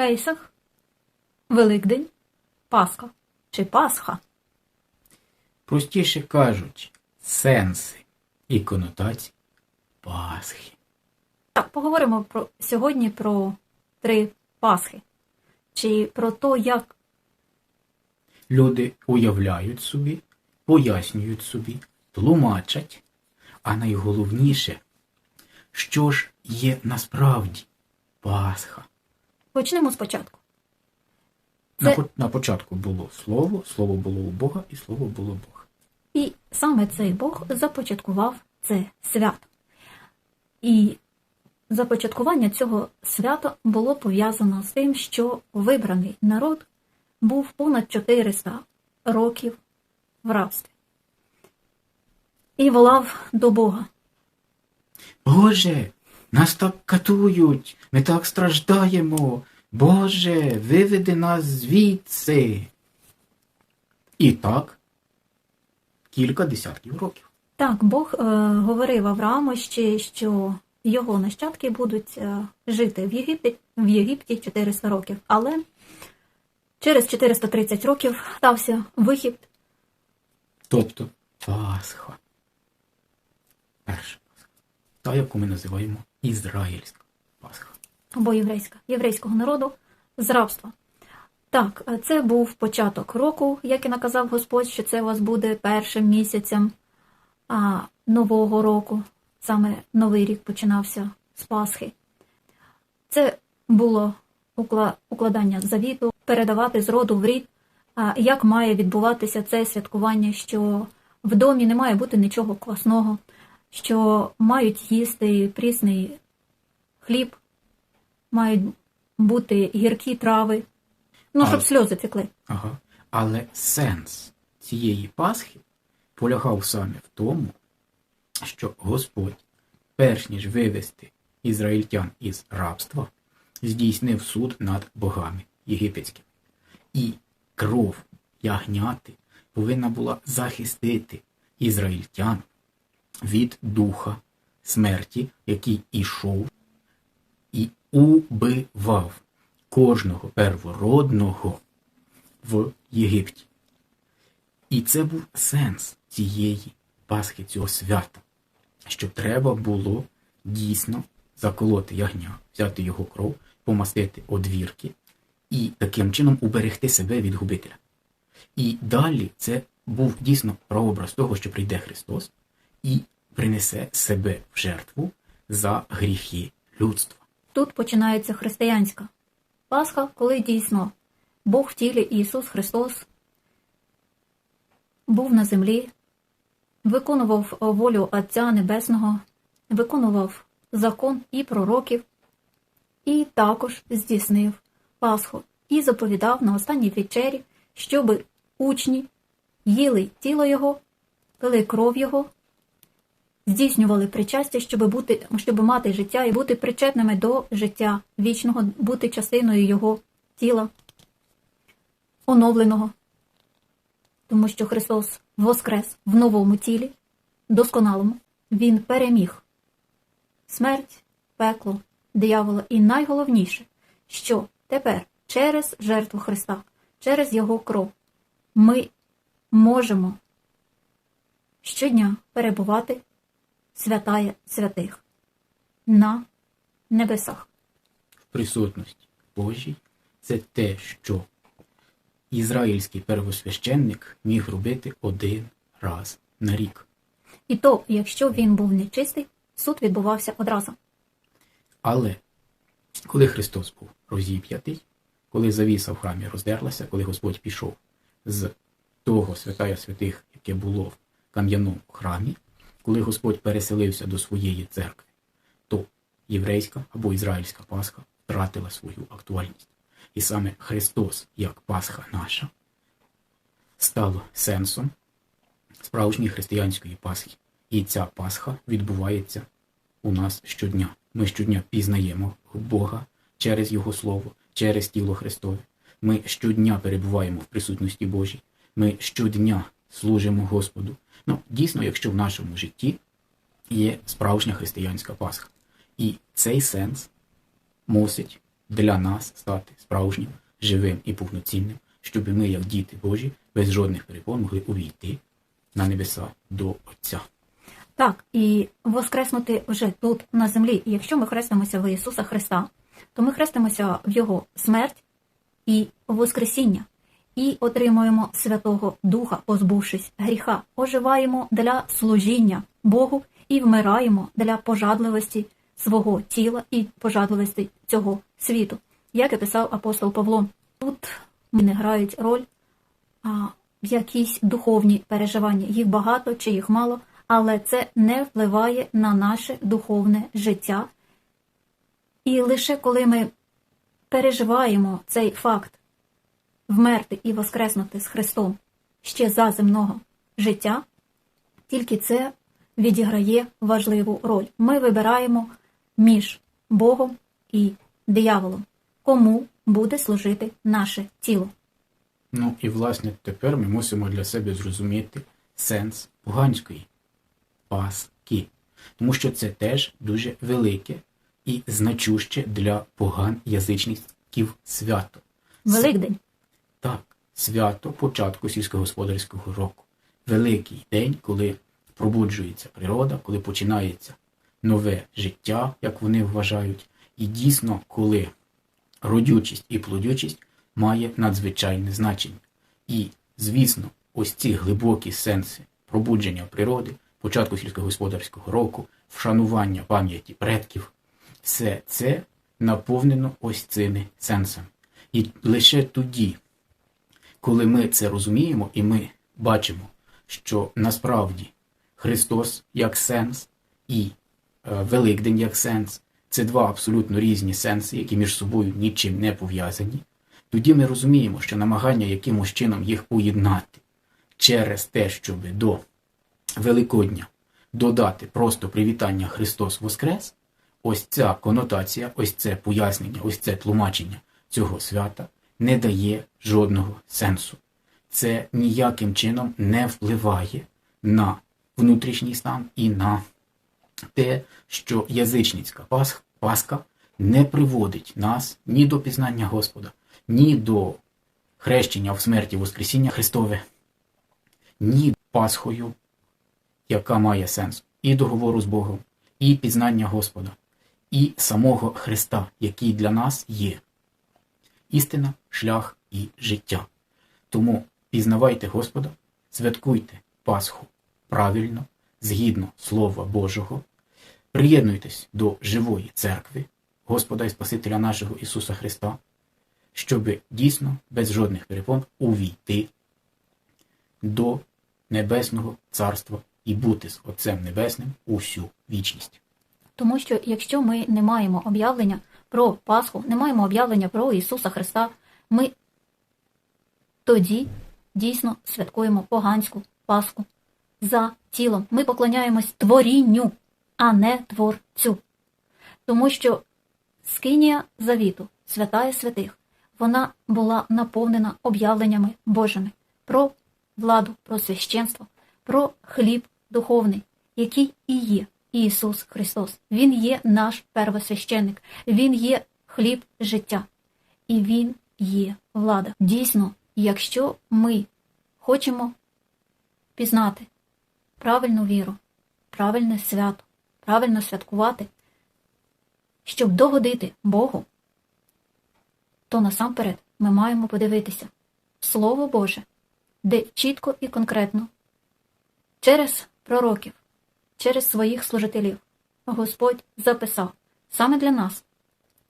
Пейсах, Великдень, Пасха чи Пасха. Простіше кажучи, сенси і конотації Пасхи. Так, поговоримо про сьогодні про три Пасхи. Чи про те, як Люди уявляють собі, пояснюють собі, тлумачать, а найголовніше, що ж є насправді Пасха. Почнемо спочатку. На, Це- по- на початку було слово, слово було у Бога, і слово було Бог. І саме цей Бог започаткував це свято. І започаткування цього свята було пов'язано з тим, що вибраний народ був понад 400 років в рабстві. І волав до Бога. Боже, нас так катують, ми так страждаємо. Боже, виведи нас звідси. І так, кілька десятків років. Так, Бог е, говорив Аврааму ще, що його нащадки будуть е, жити в Єгипті, в Єгипті 400 років. Але через 430 років стався вихід Тобто Пасха. Перша Пасха. Та, яку ми називаємо Ізраїльська Пасха. або єврейська, єврейського народу з рабства. Так, е, це був початок року, як і наказав Господь, що це у вас буде першим місяцем а, нового року. Саме новий рік починався з Пасхи. Це було укладання завіту, передавати з роду в рід, а, як має відбуватися це святкування, що в домі не має бути нічого класного, що мають їсти прісний хліб, мають бути гіркі трави, ну, щоб А- сльози текли. Ага. Але сенс цієї Пасхи полягав саме в тому, що Господь, перш ніж вивести ізраїльтян із рабства, здійснив суд над богами єгипетськими. І кров ягняти повинна була захистити ізраїльтян від духа смерті, який ішов і убивав кожного первородного в Єгипті. І це був сенс цієї Пасхи, цього свята, що треба було дійсно заколоти ягня, взяти його кров, помастити одвірки і таким чином уберегти себе від губителя. І далі це був дійсно прообраз того, що прийде Христос і принесе себе в жертву за гріхи людства. Тут починається християнська Пасха, коли дійсно Бог в тілі Ісус Христос був на землі, виконував волю Отця Небесного, виконував закон і пророків, і також здійснив Пасху і заповідав на останній вечері, щоб учні їли тіло Його, пили кров Його, здійснювали причастя, щоб бути, щоб мати життя і бути причетними до життя вічного, бути частиною Його тіла, оновленого. Тому що Христос воскрес в новому тілі, досконалому, Він переміг смерть, пекло, диявола. І найголовніше, що тепер через жертву Христа, через Його кров, ми можемо щодня перебувати святая святих на небесах. в присутності Божій це те, що ізраїльський первосвященник міг робити один раз на рік. І то, якщо він був нечистий, суд відбувався одразу. Але коли Христос був розіп'ятий, коли завіса в храмі роздерлася, коли Господь пішов з того святая святих, яке було в кам'яному храмі, коли Господь переселився до своєї церкви, то єврейська або ізраїльська Пасха втратила свою актуальність. І саме Христос, як Пасха наша, стало сенсом справжньої християнської Пасхи. І ця Пасха відбувається у нас щодня. Ми щодня пізнаємо Бога через Його Слово, через тіло Христове. Ми щодня перебуваємо в присутності Божій. Ми щодня служимо Господу. Ну, дійсно, якщо в нашому житті є справжня християнська Пасха. І цей сенс мусить для нас стати справжнім, живим і повноцінним, щоб ми, як діти Божі, без жодних перепон могли увійти на небеса до Отця. Так, і воскреснути вже тут, на землі. І якщо ми хрестимося в Ісуса Христа, то ми хрестимося в Його смерть і Воскресіння, і отримуємо Святого Духа, позбувшись гріха, оживаємо для служіння Богу і вмираємо для пожадливості свого тіла і пожадливості цього світу. Як і писав апостол Павло, тут не грають роль а, якісь духовні переживання. Їх багато чи їх мало, але це не впливає на наше духовне життя. І лише коли ми переживаємо цей факт вмерти і воскреснути з Христом ще за земного життя, тільки це відіграє важливу роль. Ми вибираємо між Богом і дияволом, кому буде служити наше тіло. Ну і власне тепер ми мусимо для себе зрозуміти сенс поганської паски, тому що це теж дуже велике і значуще для поган язичників свято. Великдень. Так, свято початку сільськогосподарського року. Великий день, коли пробуджується природа, коли починається нове життя, як вони вважають, і дійсно, коли родючість і плодючість має надзвичайне значення. І, звісно, ось ці глибокі сенси пробудження природи, початку сільськогосподарського року, вшанування пам'яті предків, все це наповнено ось цими сенсами. І лише тоді, коли ми це розуміємо і ми бачимо, що насправді Христос як сенс і е, Великдень як сенс це два абсолютно різні сенси, які між собою нічим не пов'язані, тоді ми розуміємо, що намагання якимось чином їх поєднати через те, щоб до Великодня додати просто привітання Христос Воскрес, ось ця конотація, ось це пояснення, ось це тлумачення цього свята не дає жодного сенсу. Це ніяким чином не впливає на внутрішній стан і на те, що язичницька Пасха не приводить нас ні до пізнання Господа, ні до хрещення в смерті Воскресіння Христове, ні Пасхою, яка має сенс, і договору з Богом, і пізнання Господа, і самого Христа, який для нас є істина, шлях і життя. Тому пізнавайте Господа, святкуйте Пасху правильно, згідно Слова Божого, приєднуйтесь до живої церкви, Господа і Спасителя нашого Ісуса Христа, щоб дійсно без жодних перепон увійти до Небесного Царства і бути з Отцем Небесним усю вічність. Тому що якщо ми не маємо об'явлення про Пасху, не маємо об'явлення про Ісуса Христа, ми тоді дійсно святкуємо поганську Пасху. За тілом ми поклоняємось творінню, а не творцю. Тому що скинія завіту, святая святих, вона була наповнена об'явленнями Божими про владу, про священство, про хліб духовний, який і є Ісус Христос. Він є наш первосвященник, Він є хліб життя, і Він є влада. Дійсно, якщо ми хочемо пізнати правильну віру, правильне свято, правильно святкувати, щоб догодити Богу, то насамперед ми маємо подивитися Слово Боже, де чітко і конкретно через пророків, через своїх служителів Господь записав саме для нас,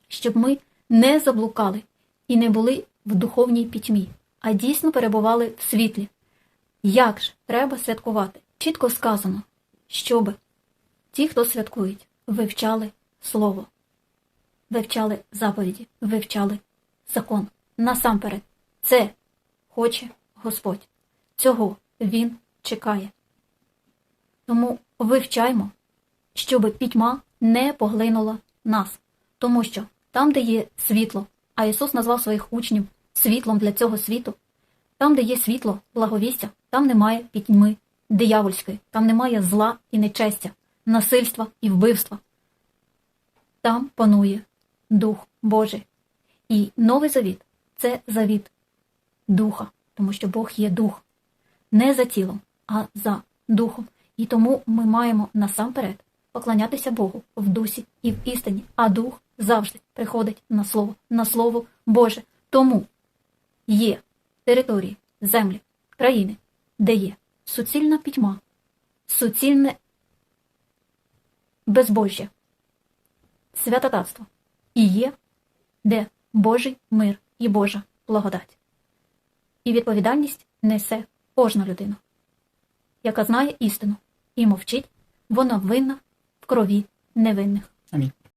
щоб ми не заблукали і не були в духовній пітьмі, а дійсно перебували в світлі. Як ж треба святкувати? Чітко сказано, щоб ті, хто святкують, вивчали слово, вивчали заповіді, вивчали закон. Насамперед, це хоче Господь. Цього Він чекає. Тому вивчаймо, щоб пітьма не поглинула нас, тому що там, де є світло, а Ісус назвав своїх учнів світлом для цього світу, там, де є світло, благовістя, там немає пітьми диявольської, там немає зла і нечестя, насильства і вбивства. Там панує Дух Божий. І новий завіт це завіт духа, тому що Бог є дух. Не за тілом, а за духом. І тому ми маємо насамперед поклонятися Богу в дусі і в істині, а дух завжди приходить на слово, на слово Боже. Тому є території, землі, країни, де є суцільна пітьма, суцільне безбожжя, святотатство. І є, де Божий мир і Божа благодать. І відповідальність несе кожна людина, яка знає істину і мовчить, вона винна в крові невинних. Амінь.